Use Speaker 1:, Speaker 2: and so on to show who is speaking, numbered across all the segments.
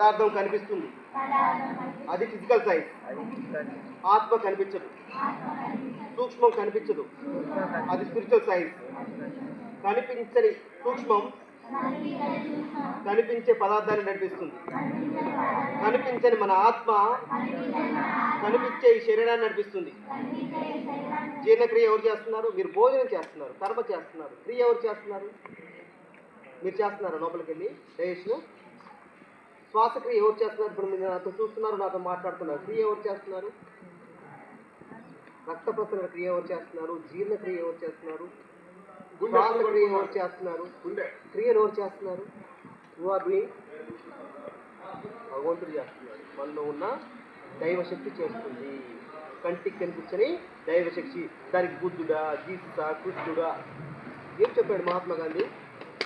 Speaker 1: పదార్థం కనిపిస్తుంది. అది ఫిజికల్ సైన్స్ ఆత్మ కనిపించదు. సూక్ష్మం కనిపించదు. అది స్పిరిచువల్ సైన్స్ కనిపించని సూక్ష్మం కనిపించే పదార్థాన్ని నడిపిస్తుంది. కనిపించని మన ఆత్మ కనిపించే ఈ శరీరాన్ని నడిపిస్తుంది. జీర్ణక్రియ ఎవరు చేస్తున్నారు? మీరు భోజనం చేస్తున్నారు కర్మ చేస్తున్నారు. క్రియ ఎవరు చేస్తున్నారు? మీరు చేస్తున్నారు లోపలికి వెళ్ళి. డైజెషన్ శ్వాసక్రియ ఎవరు చేస్తున్నారు? ఇప్పుడు మీరు నాతో చూస్తున్నారు నాతో మాట్లాడుతున్నారు. క్రియ ఎవరు చేస్తున్నారు? రక్త ప్రసరణ క్రియ ఎవరు చేస్తున్నారు? జీర్ణక్రియ ఎవరు చేస్తున్నారు? శ్వాసక్రియ ఎవరు చేస్తున్నారు? క్రియలు ఎవరు చేస్తున్నారు? యు ఆర్ డూయింగ్ భగవంతుడు చేస్తున్నాడు. మనలో ఉన్న దైవశక్తి చేస్తుంది. కంటికి కనిపించని దైవశక్తి. దానికి బుద్ధుడా గీత కృష్ణుడా. ఏం చెప్పాడు మహాత్మా గాంధీ?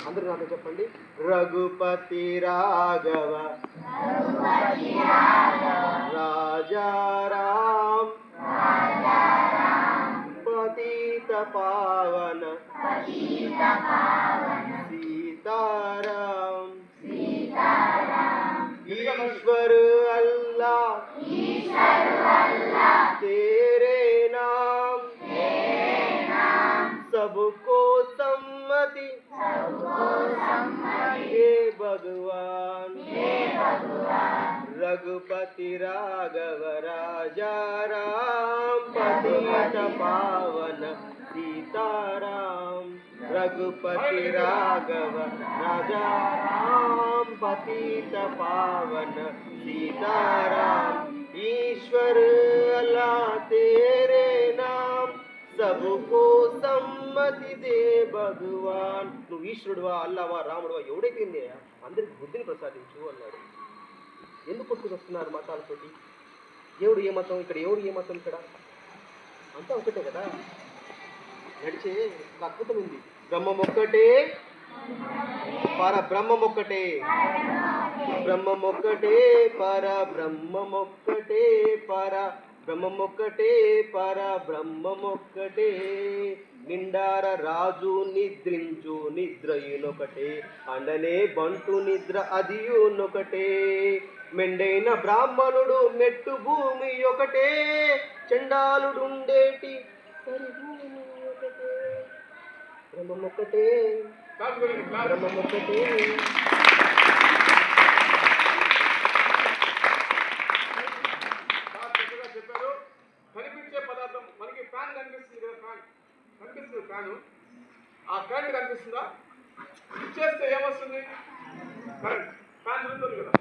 Speaker 1: అందరూ నాతో చెప్పండి రఘుపతి రాఘవ రాజారాం పతిత పావన సీతారాం ईश्वर अल्लाह तेरे नाम सबको रघुपति राघव राजा राम पतित पावन सीताराम रघुपति राघव राजा राम पतित पावन सीताराम ईश्वर अल्लाह तेरे नाम सबको సమ్మతి దే భగవాన్ నువ్వు ఈశ్వరుడువా అల్లవా రాముడువా ఎవడైతే అందరికి ప్రసాదించు అన్నాడు. ఎందుకు కొట్టుకొస్తున్నారు మతాలతోటి దేవుడు ఏ మతం? ఇక్కడ ఎవడు ఏ మతం ఇక్కడ? అంతా ఒకటే కదా? నడిచే అద్భుతం ఉంది. బ్రహ్మం ఒక్కటే. పర బ్రహ్మం ఒక్కటే. బ్రహ్మం ఒక్కటే. పర బ్రహ్మం ఒక్కటే. పర బ్రహ్మం ఒక్కటే పర బ్రహ్మం ఒక్కటే నిండార రాజు నిద్రించు నిద్రయునొకటే. అండనే బంటు నిద్ర అదియునొకటే. మెండైన బ్రాహ్మణుడు మెట్టు భూమి ఒకటే. చండాలుడుండేటి సరి భూమి ఒకటే బ్రహ్మం ఒక్కటే
Speaker 2: చాలా చక్కగా చెప్పారు కనిపించే పదార్థం మనకి ఫ్యాన్ కనిపిస్తుంది కదా ఫ్యాన్ కనిపిస్తుంది ఫ్యాను. ఆ కరెంట్ కనిపిస్తుందా? చేస్తే ఏమొస్తుంది? కరెంట్. ఫ్యాన్ తిరుగుతుంది కదా.